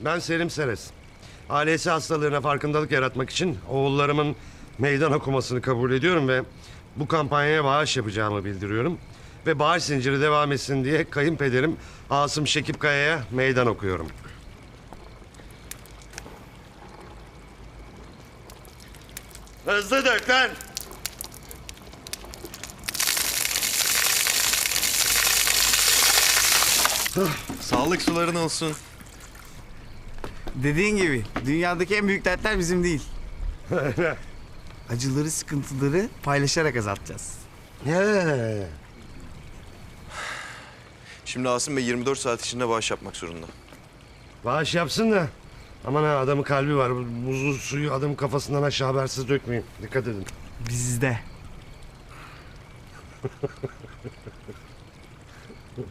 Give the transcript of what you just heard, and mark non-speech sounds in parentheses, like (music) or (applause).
Ben Selim Seres. Ailesi hastalığına farkındalık yaratmak için oğullarımın meydan okumasını kabul ediyorum ve bu kampanyaya bağış yapacağımı bildiriyorum. Ve bağış zinciri devam etsin diye kayınpederim Asım Şekip Kaya'ya meydan okuyorum. Hızlı dök lan! Sağlık suların olsun. Dediğin gibi dünyadaki en büyük dertler bizim değil. Acıları, sıkıntıları paylaşarak azaltacağız. He. Şimdi Asım Bey 24 saat içinde bağış yapmak zorunda. Bağış yapsın da. Aman ha adamın kalbi var. Bu Buzlu suyu adamın kafasından aşağı habersiz dökmeyin. Dikkat edin. Bizde. (laughs)